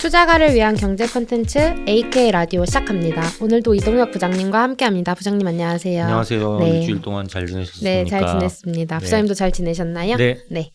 투자가를 위한 경제 콘텐츠 AK 라디오 시작합니다. 오늘도 이동혁 부장님과 함께합니다. 부장님 안녕하세요. 안녕하세요. 네. 일주일 동안 잘 지내셨습니까? 네, 잘 지냈습니다. 네. 부장님도 잘 지내셨나요? 네.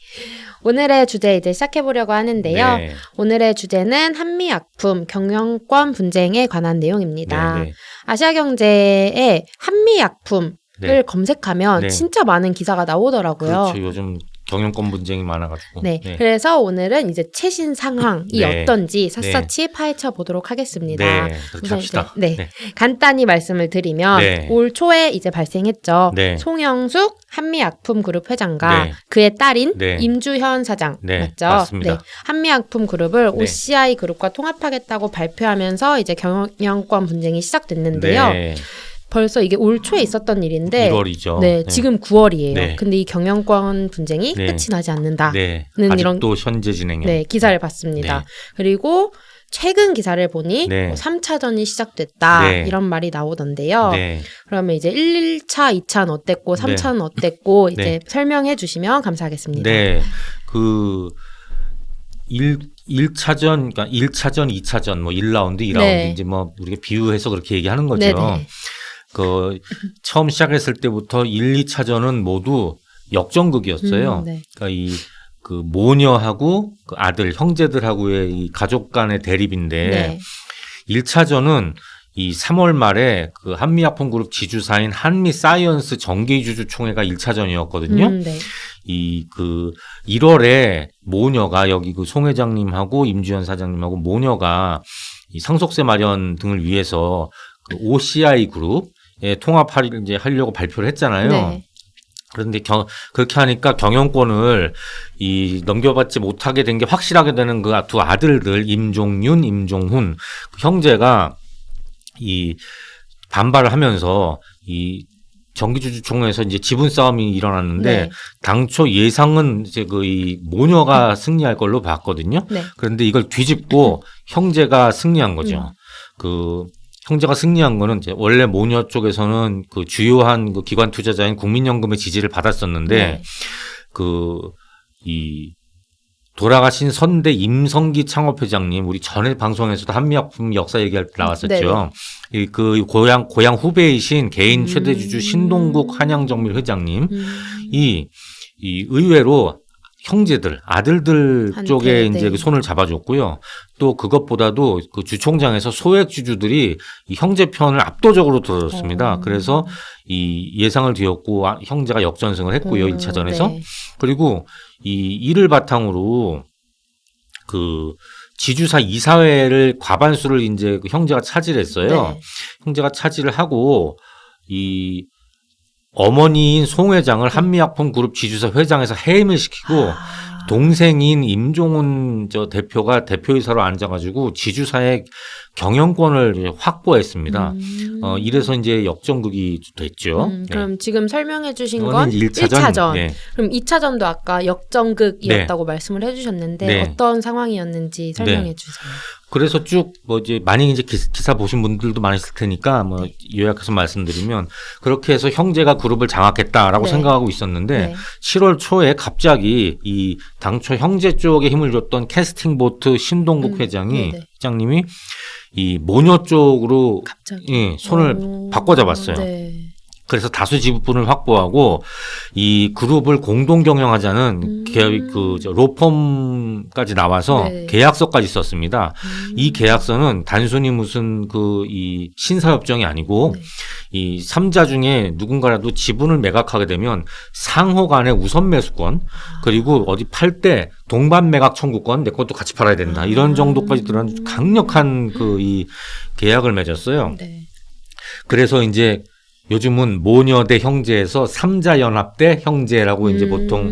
오늘의 주제 이제 시작해 보려고 하는데요. 네. 오늘의 주제는 한미 약품 경영권 분쟁에 관한 내용입니다. 네, 네. 아시아 경제의 한미 약품을 네. 검색하면 네. 진짜 많은 기사가 나오더라고요. 그렇죠. 요즘 경영권 분쟁이 많아가지고. 네. 그래서 오늘은 이제 최신 상황이 네. 어떤지 샅샅이 파헤쳐 보도록 하겠습니다. 네. 그렇게 합시다. 이제, 네. 간단히 말씀을 드리면 네. 올 초에 이제 발생했죠. 네. 송영숙 한미약품그룹 회장과 네. 그의 딸인 네. 임주현 사장 네, 맞죠? 맞습니다. 한미약품그룹을 네. OCI 그룹과 통합하겠다고 발표하면서 이제 경영권 분쟁이 시작됐는데요. 네. 벌써 이게 올 초에 있었던 일인데 1월이죠. 네, 지금 9월이에요. 네. 근데 이 경영권 분쟁이 네. 끝이 나지 않는다. 네. 는 아직도 현재 진행형. 네, 기사를 봤습니다. 네. 그리고 최근 기사를 보니 네. 뭐 3차전이 시작됐다 네. 이런 말이 나오던데요. 네. 그러면 이제 1차, 2차는 어땠고 네. 3차는 어땠고 이제 네. 설명해 주시면 감사하겠습니다. 네. 그 1, 1차전, 그러니까 1차전, 2차전, 뭐 1라운드, 2라운드, 네. 이제 뭐 우리가 비유해서 그렇게 얘기하는 거죠. 네네. 그 처음 시작했을 때부터 1, 2차전은 모두 역전극이었어요. 음, 네. 그러니까 이 그 모녀하고 그 아들 형제들하고의 이 가족 간의 대립인데 네. 1차전은 이 3월 말에 그 한미 약품 그룹 지주사인 한미 사이언스 정기 주주 총회가 1차전이었거든요. 음, 네. 이그 1월에 모녀가 여기 그 송 회장님하고 임주현 사장님하고 모녀가 이 상속세 마련 등을 위해서 그 OCI 그룹 에 통합하려 이제 하려고 발표를 했잖아요. 네. 그런데 경, 그렇게 하니까 경영권을 이 넘겨받지 못하게 된 게 확실하게 되는 그 두 아들들 임종윤, 임종훈 그 형제가 이 반발을 하면서 이 정기주주 총회에서 이제 지분 싸움이 일어났는데 네. 당초 예상은 이제 그 이 모녀가 승리할 걸로 봤거든요. 네. 그런데 이걸 뒤집고 형제가 승리한 거죠. 음. 그 형제가 승리한 거는 이제 원래 모녀 쪽에서는 그 주요한 그 기관 투자자인 국민연금의 지지를 받았었는데 네. 그이 돌아가신 선대 임성기 창업회장님 우리 전에 방송에서도 한미약품 역사 얘기할 때 나왔었죠. 이그 고향 고향 후배이신 개인 음. 최대 주주 신동국 한양정밀 회장님 음. 이, 이 의외로 형제들, 아들들 쪽에 네. 이제 그 손을 잡아줬고요. 또 그것보다도 그 주총장에서 소액 주주들이 이 형제 편을 압도적으로 들어줬습니다. 어. 그래서 이 예상을 뒤엎고 아, 형제가 역전승을 했고요. 음, 1차전에서. 네. 그리고 이 이를 바탕으로 그 지주사 이사회를 과반수를 이제 그 형제가 차지했어요. 네. 형제가 차지를 하고 이 어머니인 송 회장을 한미약품 그룹 지주사 회장에서 해임을 시키고 아. 동생인 임종훈 저 대표가 대표이사로 앉아가지고 지주사의 경영권을 확보했습니다. 음. 어 이래서 이제 역전극이 됐죠. 음, 네. 그럼 지금 설명해 주신 건 일차전. 1차전. 네. 그럼 2차전도 아까 역전극이었다고 말씀을 해 주셨는데 네. 어떤 상황이었는지 설명해 주세요. 그래서 쭉 뭐 이제 많이 이제 기- 기사 보신 분들도 많으실 테니까 뭐 네. 요약해서 말씀드리면 그렇게 해서 형제가 그룹을 장악했다라고 네. 생각하고 있었는데 네. 7월 초에 갑자기 이 당초 형제 쪽에 힘을 줬던 캐스팅 보트 신동국 음, 회장이 네네. 회장님이 이 모녀 쪽으로 갑자기 예, 손을 오, 바꿔 잡았어요. 네. 그래서 다수 지분을 확보하고 이 그룹을 공동 경영하자는 음. 계약 그저 로펌까지 나와서 네. 계약서까지 썼습니다. 음. 이 계약서는 단순히 무슨 그 이 신사협정이 아니고 네. 이 삼자 중에 누군가라도 지분을 매각하게 되면 상호 간의 우선 매수권 그리고 어디 팔 때 동반 매각 청구권 내 것도 같이 팔아야 된다. 이런 아. 정도까지 들어간 강력한 그 이 계약을 맺었어요. 네. 그래서 이제 요즘은 모녀 대 형제에서 삼자 연합 대 형제라고 이제 보통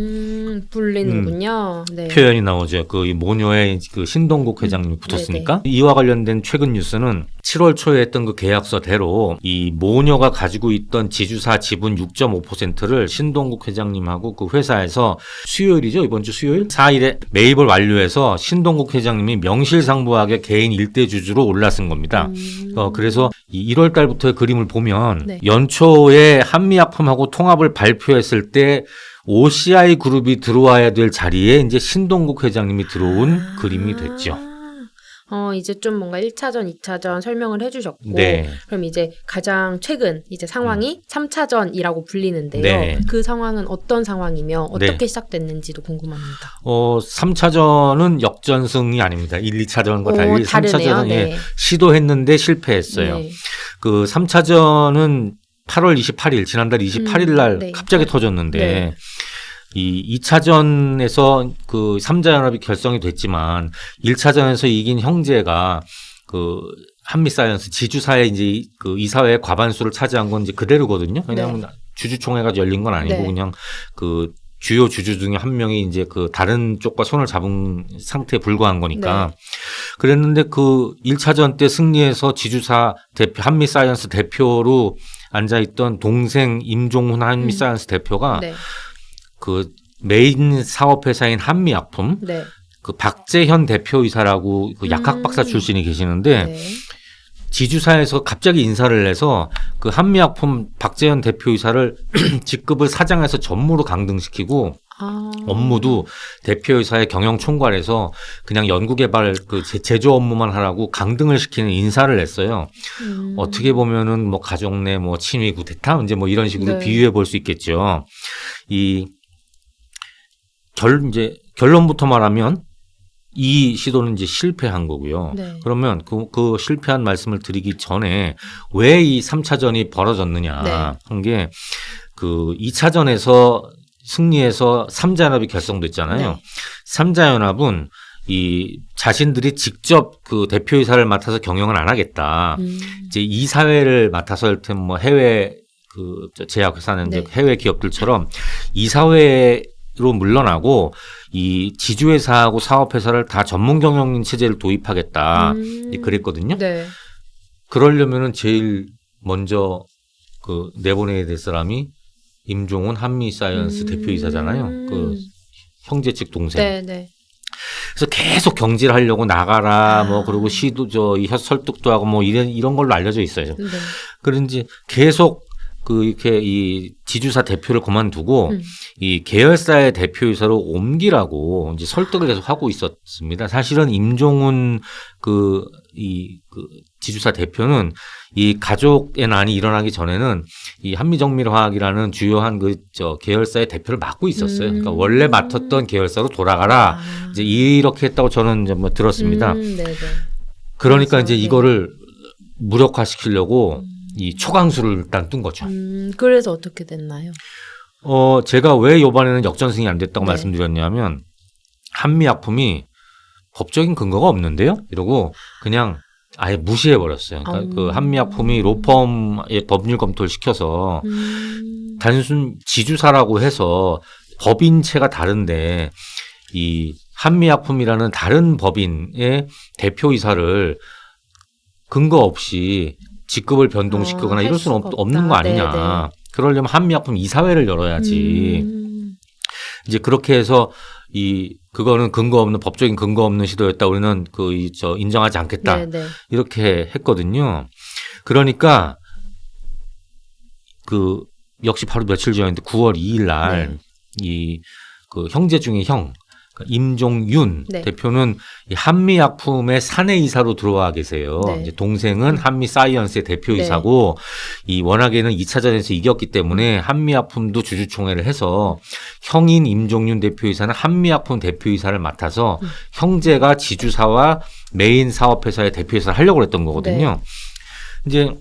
음, 불리는군요. 네. 표현이 나오죠. 그이 모녀의 그 신동국 회장님이 음, 붙었으니까 이와 관련된 최근 뉴스는 7월 초에 했던 그 계약서대로 이 모녀가 가지고 있던 지주사 지분 6.5%를 신동국 회장님하고 그 회사에서 수요일이죠 이번 주 수요일 4일에 매입을 완료해서 신동국 회장님이 명실상부하게 개인 일대 주주로 올라선 겁니다. 음. 어, 그래서 이 1월 달부터의 그림을 보면 네. 연초에 한미약품하고 통합을 발표했을 때 OCI 그룹이 들어와야 될 자리에 이제 신동국 회장님이 들어온 아. 그림이 됐죠. 어, 이제 좀 뭔가 1차전, 2차전 설명을 해주셨고, 네. 그럼 이제 가장 최근 이제 상황이 3차전이라고 불리는데요. 네. 그 상황은 어떤 상황이며 어떻게 네. 시작됐는지도 궁금합니다. 어, 3차전은 역전승이 아닙니다. 1, 2차전과 달리 오, 다르네요. 3차전은 예, 네. 시도했는데 실패했어요. 네. 그 3차전은 8월 28일 지난달 28일 날 음, 네. 갑자기 터졌는데 네. 이 2차전에서 그 3자 연합이 결성이 됐지만 1차전에서 이긴 형제가 그 한미 사이언스 지주사에 이제 이- 그 이사회의 과반수를 차지한 건 이제 그대로거든요. 왜냐하면 주주총회가 열린 건 아니고 네. 그냥 그 주요 주주 중에 한 명이 이제 그 다른 쪽과 손을 잡은 상태에 불과한 거니까 네. 그랬는데 그 1차전 때 승리해서 지주사 대표 한미 사이언스 대표로 앉아 있던 동생 임종훈 한미 음. 사이언스 대표가 네. 그 메인 사업 회사인 한미약품 네. 그 박재현 대표이사라고 그 약학 음. 박사 출신이 계시는데 네. 지주사에서 갑자기 인사를 해서 그 한미약품 박재현 대표이사를 직급을 사장에서 전무로 강등시키고 아. 업무도 대표이사의 경영 총괄해서 그냥 연구개발 그 제- 제조 업무만 하라고 강등을 시키는 인사를 했어요. 음. 어떻게 보면은 뭐 가족 내뭐 친위 구태타 이제 뭐 이런 식으로 네. 비유해 볼 수 있겠죠. 이 결 이제 결론부터 말하면 이 시도는 이제 실패한 거고요. 네. 그러면 그, 그 실패한 말씀을 드리기 전에 왜이 3차전이 벌어졌느냐 네. 한게 그 2차전에서 승리해서 3자연합이 결성됐잖아요. 네. 3자연합은 이 자신들이 직접 그 대표이사를 맡아서 경영을 안 하겠다. 음. 이제 이사회를 맡아서 할텐 뭐 해외 그 제약회사는 네. 해외 기업들처럼 이사회 로 물러나고 이 지주회사하고 사업회사를 다 전문 경영인 체제를 도입하겠다. 음. 그랬거든요. 네. 그러려면은 제일 먼저 그 내보내야 될 사람이 임종훈 한미 사이언스 음. 대표이사잖아요. 그 형제 측 동생. 네, 네. 그래서 계속 경질하려고 나가라 아. 뭐 그리고 시도 저이 설득도 하고 뭐 이런 이런 걸로 알려져 있어요. 네. 그런지 계속 그 이렇게 이 지주사 대표를 그만두고 음. 이 계열사의 대표이사로 옮기라고 이제 설득을 계속 하고 있었습니다. 사실은 임종훈 그이그 지주사 대표는 이 가족의 난이 일어나기 전에는 이 한미정밀화학이라는 주요한 그 저 계열사의 대표를 맡고 있었어요. 그러니까 음. 원래 맡았던 계열사로 돌아가라. 아. 이제 이렇게 했다고 저는 이제 뭐 들었습니다. 음, 네, 네. 그러니까 그래서, 이제 네. 이거를 무력화시키려고 이 초강수를 일단 뜬 거죠. 음, 그래서 어떻게 됐나요? 어, 제가 왜 이번에는 역전승이 안 됐다고 네. 말씀드렸냐면 한미약품이 법적인 근거가 없는데요. 이러고 그냥 아예 무시해 버렸어요. 그러니까 아. 그 한미약품이 로펌의 법률 검토를 시켜서 음. 단순 지주사라고 해서 법인체가 다른데 이 한미약품이라는 다른 법인의 대표이사를 근거 없이 직급을 변동시키거나 아, 이럴 할 수는 없, 없는 거. 아니냐. 네네. 그러려면 한미약품 이사회를 열어야지. 음. 이제 그렇게 해서 이 그거는 근거 없는 법적인 근거 없는 시도였다. 우리는 그 이 저 인정하지 않겠다. 네, 네. 이렇게 했거든요. 그러니까 그 역시 바로 며칠 전인데 9월 2일 날 이그 형제 중에 형 임종윤 네. 대표는 이 한미약품의 사내 이사로 들어와 계세요. 네. 이제 동생은 한미 사이언스의 대표이사고 이 워낙에는 2차전에서 이겼기 때문에 한미약품도 주주총회를 해서 형인 임종윤 대표이사는 한미약품 대표이사를 맡아서 음. 형제가 지주사와 메인 사업회사의 대표이사를 하려고 했던 거거든요. 네. 이제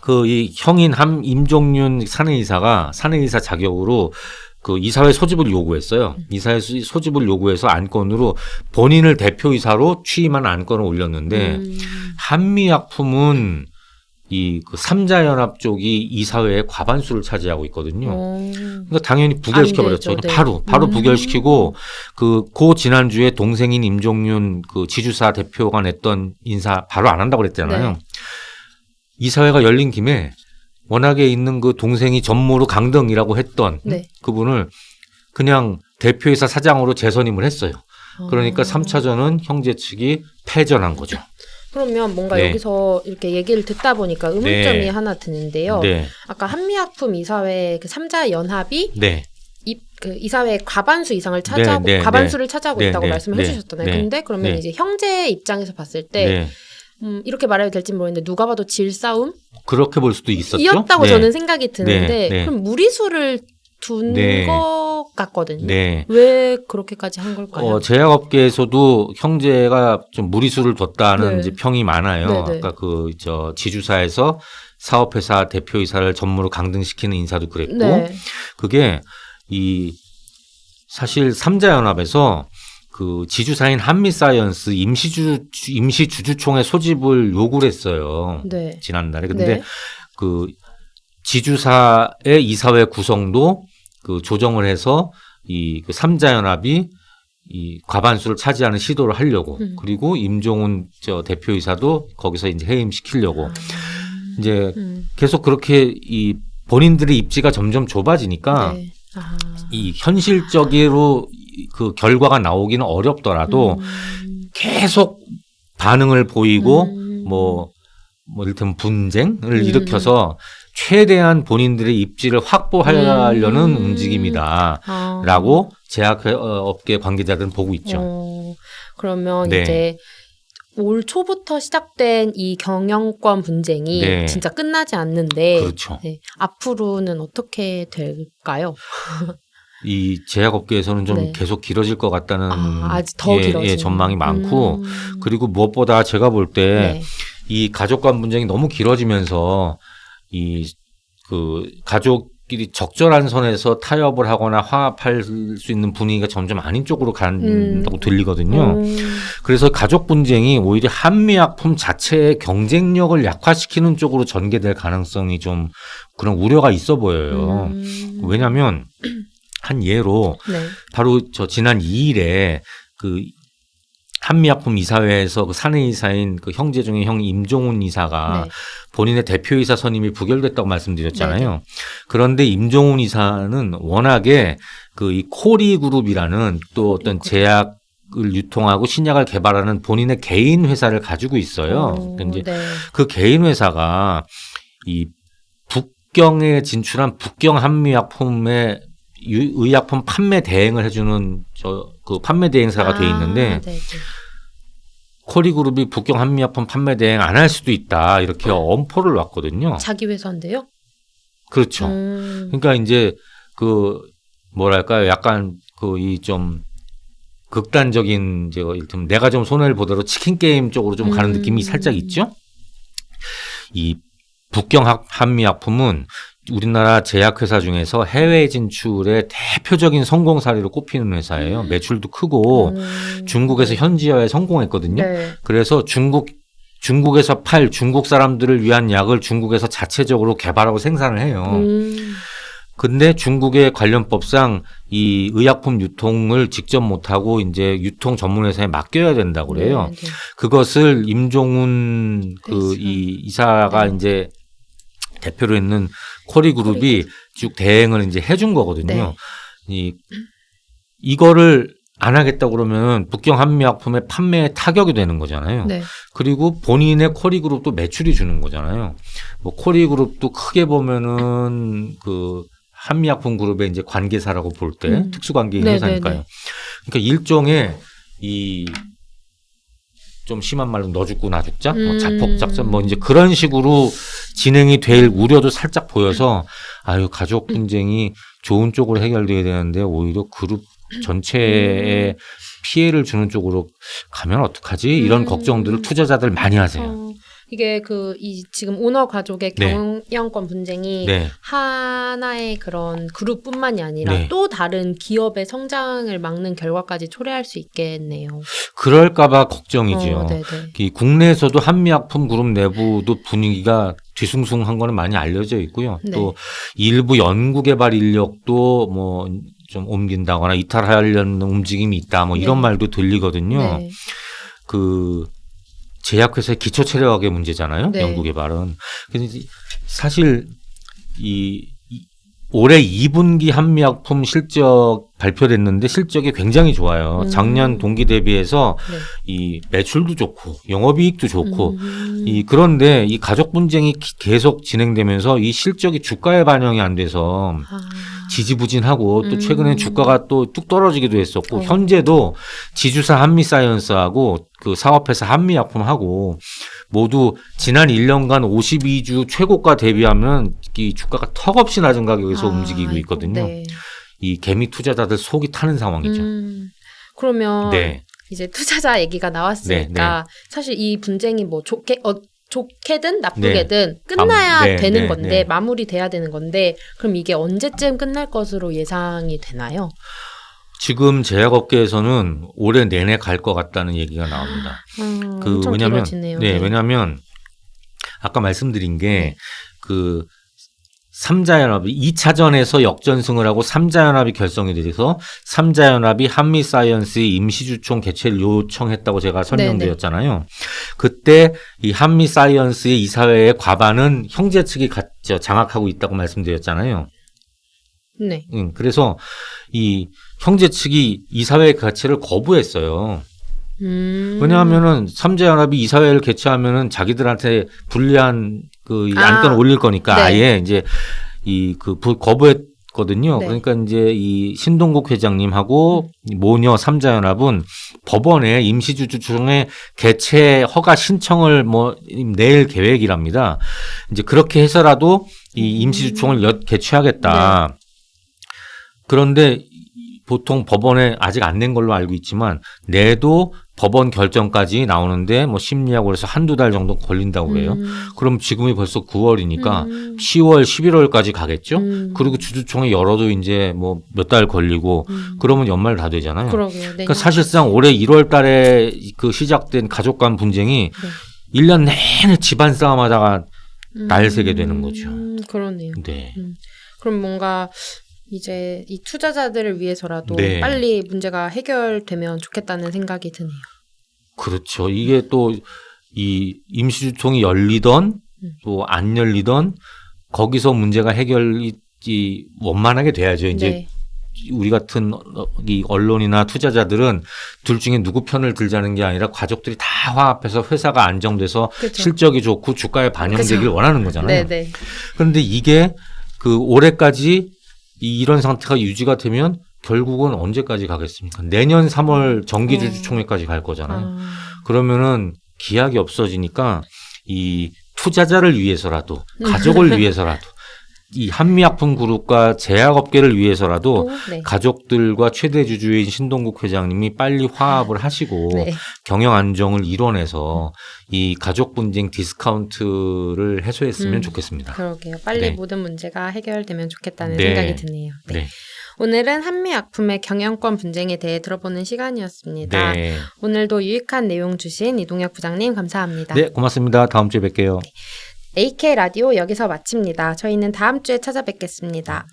그 이 형인 함 임종윤 사내이사가 사내이사 자격으로 그 이사회 소집을 요구했어요. 음. 이사회 소- 소집을 요구해서 안건으로 본인을 대표이사로 취임한 안건을 올렸는데 음. 한미약품은 이그 삼자연합 쪽이 이사회의 과반수를 차지하고 있거든요. 어. 그러니까 당연히 부결시켜 버렸죠. 네. 바로 바로 음. 부결시키고 그고 지난주에 동생인 임종윤 그 지주사 대표가 냈던 인사 바로 안 한다고 그랬잖아요. 네. 이사회가 열린 김에 워낙에 있는 그 동생이 전무로 강등이라고 했던 네. 그분을 그냥 대표이사 사장으로 재선임을 했어요. 그러니까 아. 3차전은 형제 측이 패전한 거죠. 그러면 뭔가 네. 여기서 이렇게 얘기를 듣다 보니까 의문점이 네. 하나 드는데요. 네. 아까 한미약품 이사회 그 삼자 연합이 네. 이 그 이사회 과반수 이상을 차지하고 네, 네, 과반수를 차지하고 네, 있다고 네, 말씀을 네, 해주셨잖아요. 네, 근데 그러면 네. 이제 형제 입장에서 봤을 때 네. 음, 이렇게 말해도 될지 모르겠는데 누가 봐도 질 싸움 그렇게 볼 수도 있었죠. 이었다고 네. 저는 생각이 드는데 네, 네. 그럼 무리수를 둔 네. 것 같거든요. 네. 왜 그렇게까지 한 걸까요? 어, 제약업계에서도 형제가 좀 무리수를 뒀다는 네. 이제 평이 많아요. 네, 네. 아까 그 저 지주사에서 사업회사 대표이사를 전무로 강등시키는 인사도 그랬고 네. 그게 이 사실 삼자연합에서 그 지주사인 한미사이언스 임시주 임시주주총회 소집을 요구를 했어요. 네. 지난달에. 근데 네. 그 지주사의 이사회 구성도 그 조정을 해서 이그 삼자연합이 이 과반수를 차지하는 시도를 하려고 음. 그리고 임종훈 저 대표이사도 거기서 이제 해임시키려고 이제 음. 계속 그렇게 이 본인들의 입지가 점점 좁아지니까 네. 아. 이 현실적으로 그 결과가 나오기는 어렵더라도 음. 계속 반응을 보이고 음. 뭐, 뭐, 이를테면 분쟁을 음. 일으켜서 최대한 본인들의 입지를 확보하려는 음. 움직임이다. 아. 라고 제약업계 관계자들은 보고 있죠. 어, 그러면 네. 이제 올 초부터 시작된 이 경영권 분쟁이 네. 진짜 끝나지 않는데 그렇죠. 네, 앞으로는 어떻게 될까요? 이 제약업계에서는 좀 네. 계속 길어질 것 같다는 아, 예, 길어지는 예, 전망이 많고 음. 그리고 무엇보다 제가 볼 때이 네. 가족 간 분쟁이 너무 길어지면서 이 그 가족끼리 적절한 선에서 타협을 하거나 화합할 수 있는 분위기가 점점 아닌 쪽으로 간다고 음. 들리거든요. 음. 그래서 가족 분쟁이 오히려 한미약품 자체의 경쟁력을 약화시키는 쪽으로 전개될 가능성이 좀 그런 우려가 있어 보여요. 음. 왜냐하면 한 예로 네. 바로 저 지난 2일에 그 한미약품 이사회에서 그 사내 이사인 그 형제 중에 형 임종훈 이사가 네. 본인의 대표이사 선임이 부결됐다고 네, 말씀드렸잖아요. 그런데 임종훈 이사는 워낙에 그 이 코리 그룹이라는 또 어떤 제약 을 유통하고 신약을 개발하는 본인의 개인 회사를 가지고 있어요. 어, 근데 이제 네. 그 개인 회사가 이 북경에 진출한 북경 한미약품의 유- 의약품 판매 대행을 해주는 저 그 판매 대행사가 돼 있는데 아, 네, 네. 코리그룹이 북경 한미약품 판매 대행 안 할 수도 있다 이렇게 엄포를 놨거든요. 자기 회사인데요. 그렇죠. 음. 그러니까 이제 그 뭐랄까요, 약간 그 이 좀 극단적인 이제 일테면 내가 좀 손해를 보더라도 치킨 게임 쪽으로 좀 가는 음. 느낌이 살짝 있죠. 이 북경 학- 한미약품은 우리나라 제약회사 중에서 해외 진출의 대표적인 성공 사례로 꼽히는 회사예요. 매출도 크고 음. 중국에서 현지화에 성공했거든요. 네. 그래서 중국 중국에서 팔 중국 사람들을 위한 약을 중국에서 자체적으로 개발하고 생산을 해요. 음. 근데 중국의 관련법상 이 의약품 유통을 직접 못하고 이제 유통 전문회사에 맡겨야 된다고 그래요. 네, 네. 그것을 임종훈 그 이사. 이 이사가 네. 이제 대표로 있는 코리 그룹이 쭉 대행을 이제 해준 거거든요. 네. 이 이거를 안 하겠다 그러면 북경 한미약품의 판매에 타격이 되는 거잖아요. 네. 그리고 본인의 코리 그룹도 매출이 주는 거잖아요. 뭐 코리 그룹도 크게 보면은 그 한미약품 그룹의 이제 관계사라고 볼때 음. 특수관계인 네, 회사니까요. 네, 네. 그러니까 일종의 이 좀 심한 말로 너 죽고 나 죽자, 뭐 음. 자폭 작전 뭐 이제 그런 식으로 진행이 될 우려도 살짝 보여서 아유 가족 분쟁이 좋은 쪽으로 해결돼야 되는데 오히려 그룹 전체에 피해를 주는 쪽으로 가면 어떡하지? 이런 음. 걱정들을 투자자들 많이 하세요. 어, 이게 그 이 지금 오너 가족의 네. 경영권 분쟁이 네. 하나의 그런 그룹뿐만이 아니라 네. 또 다른 기업의 성장을 막는 결과까지 초래할 수 있겠네요. 그럴까봐 걱정이지요. 어, 네네. 이 국내에서도 한미약품 그룹 내부도 분위기가 뒤숭숭한 거는 많이 알려져 있고요. 네. 또 일부 연구개발 인력도 뭐 좀 옮긴다거나 이탈하려는 움직임이 있다. 뭐 이런 네. 말도 들리거든요. 네. 그 제약회사의 기초 체력학의 문제잖아요. 네. 연구 개발은. 근데 이제 사실 이, 이 올해 2분기 한미약품 실적 발표됐는데 실적이 굉장히 좋아요. 음. 작년 동기 대비해서 네. 이 매출도 좋고 영업이익도 좋고 음. 이 그런데 이 가족 분쟁이 기- 계속 진행되면서 이 실적이 주가에 반영이 안 돼서 아. 지지부진하고 또 음. 최근에 주가가 또 뚝 떨어지기도 했었고 어. 현재도 지주사 한미사이언스하고 그 사업회사 한미약품하고 모두 지난 1년간 52주 최고가 대비하면 이 주가가 턱없이 낮은 가격에서 아, 움직이고 있거든요. 네. 이 개미 투자자들 속이 타는 상황이죠. 음, 그러면 네. 이제 투자자 얘기가 나왔으니까 사실 이 분쟁이 뭐 좋게 어 좋게든 나쁘게든 끝나야 네, 되는 네, 건데 네. 마무리돼야 되는 건데 그럼 이게 언제쯤 끝날 것으로 예상이 되나요? 지금 제약업계에서는 올해 내내 갈 것 같다는 얘기가 나옵니다. 음, 그 왜냐면 길어지네요. 네, 왜냐면 아까 말씀드린 게그 삼자연합이 2차전에서 역전승을 하고 삼자연합이 결성이 돼서 삼자연합이 한미사이언스의 임시주총 개최를 요청했다고 제가 설명드렸잖아요. 그때 이 한미사이언스의 이사회의 과반은 형제 측이 장악하고 있다고 말씀드렸잖아요. 네. 음, 그래서 이 형제 측이 이사회 개최를 거부했어요. 음. 왜냐하면은 삼자연합이 이사회를 개최하면은 자기들한테 불리한 그이 아, 안건을 올릴 거니까 네. 아예 이제 이 그 거부했거든요. 네. 그러니까 이제 이 신동국 회장님하고 이 모녀 삼자연합은 법원에 임시주주총회 개최 허가 신청을 뭐 낼 계획이랍니다. 이제 그렇게 해서라도 이 임시주총을 여- 개최하겠다. 그런데 보통 법원에 아직 안 낸 걸로 알고 있지만 내도 법원 결정까지 나오는데 뭐 심리하고 그래서 한두 달 정도 걸린다고 그래요. 음. 그럼 지금이 벌써 9월이니까 음. 10월, 11월까지 가겠죠. 음. 그리고 주주총회 열어도 이제 뭐 몇 달 걸리고 음. 그러면 연말 다 되잖아요. 그러게요. 네. 그러니까 사실상 올해 1월 달에 그 시작된 가족 간 분쟁이 네. 1년 내내 집안 싸움 하다가 날 새게 되는 거죠. 음, 그러네요. 네. 그럼 뭔가 이제 이 투자자들을 위해서라도 네. 빨리 문제가 해결되면 좋겠다는 생각이 드네요. 그렇죠. 이게 또 이 임시주총이 열리던 음. 또안 열리던 거기서 문제가 해결이 이 원만하게 돼야죠. 이제 네. 우리 같은 어, 이 언론이나 투자자들은 둘 중에 누구 편을 들자는 게 아니라 가족들이 다 화합해서 회사가 안정돼서 그렇죠. 실적이 좋고 주가에 반영되길 그죠. 원하는 거잖아요. 네, 네. 그런데 이게 그 올해까지 이- 이런 상태가 유지가 되면 결국은 언제까지 가겠습니까? 내년 3월 정기주주총회까지 갈 거잖아요. 아, 그러면은 기약이 없어지니까 이 투자자를 위해서라도 가족을 위해서라도 이 한미약품 그룹과 제약업계를 위해서라도 또, 네. 가족들과 최대 주주인 신동국 회장님이 빨리 화합을 하시고 네. 경영 안정을 이뤄내서 이 가족 분쟁 디스카운트를 해소했으면 음, 좋겠습니다. 그러게요. 빨리 네. 모든 문제가 해결되면 좋겠다는 네. 생각이 드네요. 네. 네. 오늘은 한미약품의 경영권 분쟁에 대해 들어보는 시간이었습니다. 네. 오늘도 유익한 내용 주신 이동혁 부장님 감사합니다. 네, 고맙습니다. 다음 주에 뵐게요. AK 라디오 여기서 마칩니다. 저희는 다음 주에 찾아뵙겠습니다.